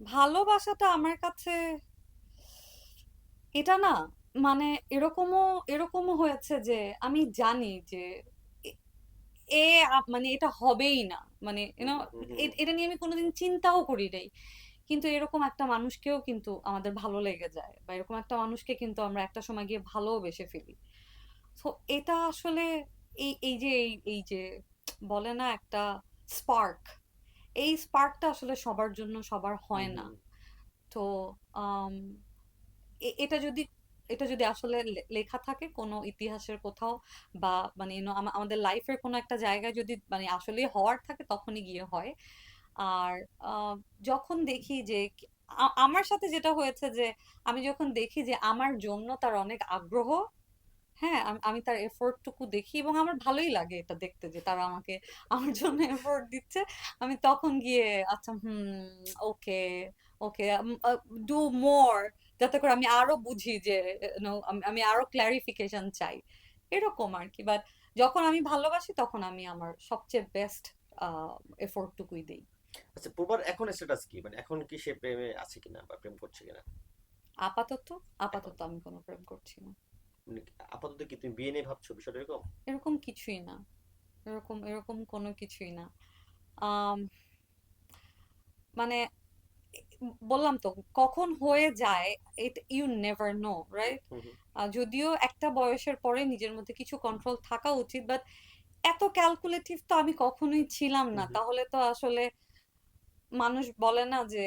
ভালোবাসাটা আমার কাছে এটা না মানে এরকমও এরকমও হয়েছে যে আমি জানি যে এ এ আ- মানে এটা হবেই না। মানে ইউনো। এটা নিয়ে আমি কোনোদিন চিন্তাও করি নাই। কিন্তু এরকম একটা মানুষকেও কিন্তু আমাদের ভালো লেগে যায় বা এরকম একটা মানুষকে কিন্তু আমরা একটা সময় গিয়ে ভালোবেসে ফেলি। তো এটা আসলে এই এই যে এই এই যে বলে না একটা স্পার্ক এই স্পার্কটা আসলে সবার জন্য সবার হয় না। তো এটা যদি এটা যদি আসলে লেখা থাকে কোনো ইতিহাসের কোথাও বা মানে আমাদের লাইফের কোনো একটা জায়গায় যদি মানে আসলে হওয়ার থাকে তখনই গিয়ে হয়। আর যখন দেখি যে আমার সাথে যেটা হয়েছে যে আমি যখন দেখি যে আমার জন্য তার অনেক আগ্রহ হ্যাঁ আমি আমি তার এফোর্টটুকু দেখি এবং আমার ভালোই লাগে এটা দেখতে যে তারা আমাকে আমার জন্য এফোর্ট দিচ্ছে। আমি তখন গিয়ে আচ্ছা হুম ওকে ওকে ডু মোর যাতে করে আমি আরও বুঝি যে know, আমি আরও ক্ল্যারিফিকেশন চাই। এরকম আর কি। বাট যখন আমি ভালোবাসি তখন আমি আমার সবচেয়ে বেস্ট এফোর্টটুকুই দিই। আচ্ছা পূর্বার এখন স্ট্যাটাস কি? মানে এখন কি সে প্রেমে আছে কিনা বা প্রেম করছে কিনা? আপাতত আপাতত আমি কোনো প্রেম করছি না। আপাতত কি তুমি বিয়ে নিয়ে ভাবছ বিষয়টা এরকম? এরকম কিছুই না। এরকম এরকম কোনো কিছুই না। মানে বললাম তো কখন হয়ে যায় এটা ইউ নেভার নো রাইট। যদিও একটা বয়সের পরে নিজের মধ্যে কিছু কন্ট্রোল থাকা উচিত বাট এত ক্যালকুলেটিভ তো আমি কখনোই ছিলাম না। তাহলে তো আসলে মানুষ বলে না যে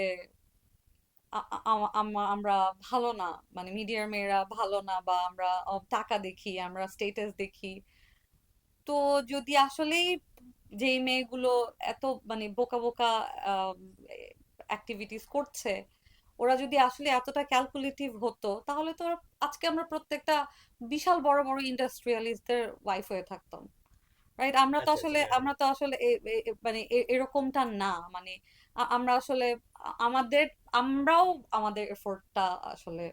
আমরা ভালো না মানে মিডিয়ার মেয়েরা ভালো না বা আমরা টাকা দেখি, আমরা স্টেটাস দেখি। তো যদি আসলেই যেই মেয়েগুলো এত মানে বোকা বোকা অ্যাক্টিভিটিস করছে, ওরা যদি আসলে এতটা ক্যালকুলেটিভ হতো, তাহলে তো আজকে আমরা প্রত্যেকটা বিশাল বড় বড় ইন্ডাস্ট্রিয়ালিস্টদের ওয়াইফ হয়ে থাকতাম। রাইট আমরা তো আসলে আমরা তো আসলে মানে এরকমটা না মানে আমরা আসলে আমাদের আমরাও আমাদের এফোর্টটা আসলে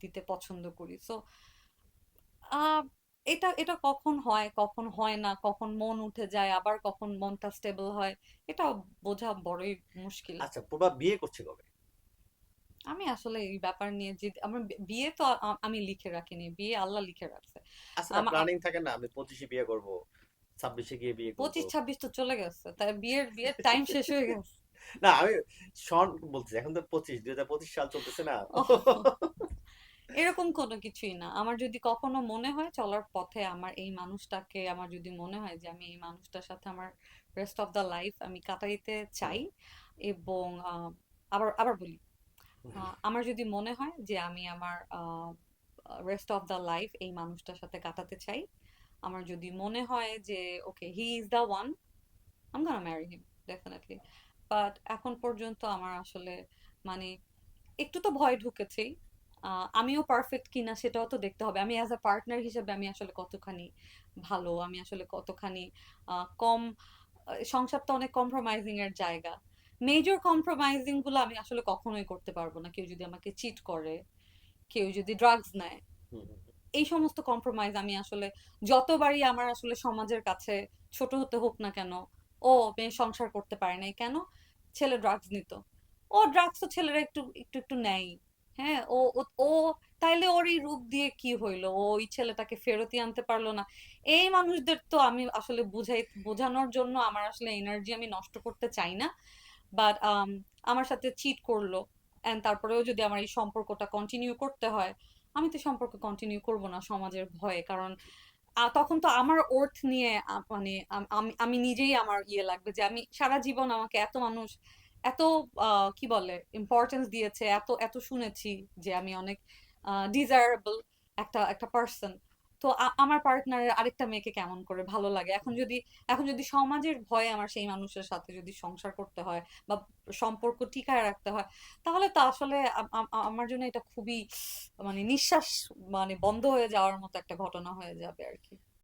দিতে পছন্দ করি সো এটা এটা কখন হয় কখন হয় না কখন মন উঠে যায় আবার কখন মনটা স্টেবল হয় এটা বোঝা বড়ই মুশকিল। আচ্ছা পূর্বা বিয়ে করছে কবে? আমি আসলে এই ব্যাপার নিয়ে যে আমার বিয়ে তো আমি লিখে রাখিনি বিয়ে আল্লাহ লিখে রাখছে। আচ্ছা না প্ল্যানিং থাকে না আমি পঁচিশে বিয়ে করব। ছাব্বিশে গিয়ে বিয়ে পঁচিশ ছাব্বিশ তো চলে গেছে। তাই বিয়ের বিয়ের টাইম শেষ হয়ে গেছে। না আমি শন বলছি এখন তো পঁচিশ দুই হাজার পঁচিশ সাল চলতেছে না। এরকম কোনো কিছুই না। আমার যদি কখনো মনে হয় চলার পথে আমার এই মানুষটাকে আমার যদি মনে হয় যে আমি এই মানুষটার সাথে আমার রেস্ট অফ দ্য লাইফ আমি কাটাইতে চাই এবং আবার আবার বলি আমার যদি মনে হয় যে আমি আমার রেস্ট অফ দ্য লাইফ এই মানুষটার সাথে কাটাতে চাই আমার যদি মনে হয় যে okay he is the one I'm gonna marry him definitely but এখন পর্যন্ত আমার আসলে মানে একটু তো ভয় ঢুকেছেই। আমিও পারফেক্ট কিনা সেটাও তো দেখতে হবে। আমি অ্যাজ আ পার্টনার হিসেবে আমি আসলে কতখানি ভালো আমি আসলে কতখানি কম আহ, সংসারটা অনেক কম্প্রোমাইজিং এর জায়গা। মেজর কম্প্রোমাইজিংগুলো আমি আসলে কখনোই করতে পারব না। কেউ যদি আমাকে চিট করে কেউ যদি ড্রাগস নেয়। এই সমস্ত কম্প্রোমাইজ আমি আসলে যতবারই আমার আসলে সমাজের কাছে ছোট হতে হোক না কেন, ও মেয়ে সংসার করতে পারে নাই কেন? ছেলে ড্রাগস নিত। ও ড্রাগস তো ছেলেরা একটু একটু একটু নেয় হ্যাঁ ও, ও- তাইলে ওর এই রূপ দিয়ে কি হইল? ওই ছেলেটাকে ফেরতই আনতে পারল না। এই মানুষদের তো আমি আসলে বুঝাই, বোঝানোর জন্য আমার আসলে এনার্জি আমি নষ্ট করতে চাই না। বাট আমার সাথে চিট করল। অ্যান্ড তারপরেও যদি আমার এই সম্পর্কটা কন্টিনিউ করতে হয় আমি তো সম্পর্ক কন্টিনিউ করব না সমাজের ভয়ে। কারণ তখন তো আমার ওর্থ নিয়ে মানে আমি নিজেই আমার ইয়ে লাগবে যে, আমি সারা জীবন আমাকে এত মানুষ, এত কি বলে ইম্পর্টেন্স দিয়েছে, এত এত শুনেছি যে আমি অনেক ডিজায়ারেবল একটা একটা পার্সন তো আমার পার্টনারের আরেকটা মেয়েকে কেমন করে ভালো লাগে? এখন যদি এখন যদি সমাজের ভয়ে আমার সেই মানুষের সাথে যদি সংসার করতে হয় বা সম্পর্ক টিকায় রাখতে হয়, তাহলে তো আসলে আম- আম- আমার জন্য এটা খুবই মানে নিঃশ্বাস মানে বন্ধ হয়ে যাওয়ার মতো একটা ঘটনা হয়ে যাবে আর কি।